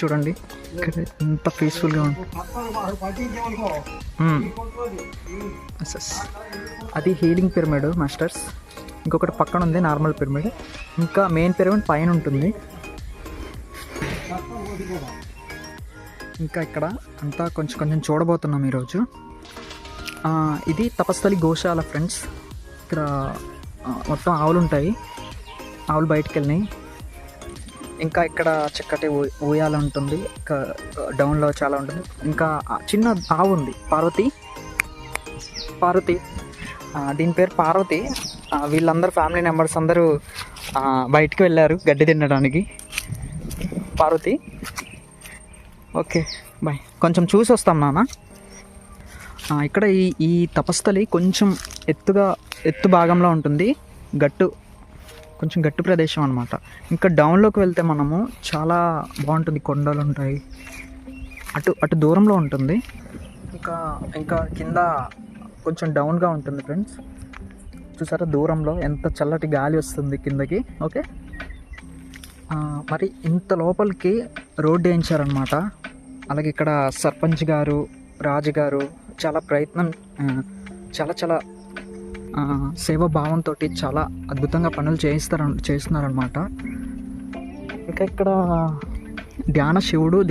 చూడండి. ఇక్కడ ఎంత పీస్ఫుల్గా ఉంది. Yes, yes. అది హీలింగ్ పిరమిడ్ మాస్టర్స్. ఇంకొకటి పక్కన ఉంది నార్మల్ పిరమిడ్. ఇంకా మెయిన్ పిరమిడ్ పైన ఉంటుంది. ఇంకా ఇక్కడ అంతా కొంచెం కొంచెం చూడబోతున్నాం ఈరోజు. ఇది తపస్థలి గోశాల ఫ్రెండ్స్. ఇక్కడ మొత్తం ఆవులు ఉంటాయి ఆవులు బయటికి వెళ్ళినాయి ఇంకా ఇక్కడ చక్కటి ఊ- ఊయాల ఉంటుంది. డౌన్లో చాలా ఉంటుంది. ఇంకా చిన్న ఆవు ఉంది. పార్వతి. పార్వతి. దీని పేరు పార్వతి. వీళ్ళందరూ ఫ్యామిలీ మెంబర్స్ అందరూ బయటికి వెళ్ళారు గడ్డి తినడానికి. పార్వతి. Okay bye. కొంచెం చూసి వస్తాం నాన్న. ఇక్కడ ఈ ఈ తపస్థలి కొంచెం ఎత్తుగా ఎత్తు భాగంలో ఉంటుంది. గట్టు కొంచెం గట్టి ప్రదేశం అనమాట ఇంకా డౌన్లోకి వెళ్తే మనము చాలా బాగుంటుంది. కొండలు ఉంటాయి. అటు అటు దూరంలో ఉంటుంది. ఇంకా ఇంకా కింద కొంచెం డౌన్గా ఉంటుంది ఫ్రెండ్స్ చూసారా? దూరంలో ఎంత చల్లటి గాలి వస్తుంది కిందకి. ఓకే మరి ఇంత లోపలికి రోడ్డు వేయించారనమాట అలాగే ఇక్కడ సర్పంచ్ గారు రాజు గారు చాలా ప్రయత్నం చాలా చాలా సేవా భావంతో చాలా అద్భుతంగా పనులు చేయిస్తారు చేస్తున్నారనమాట ఇంకా ఇక్కడ ధ్యాన శివుడు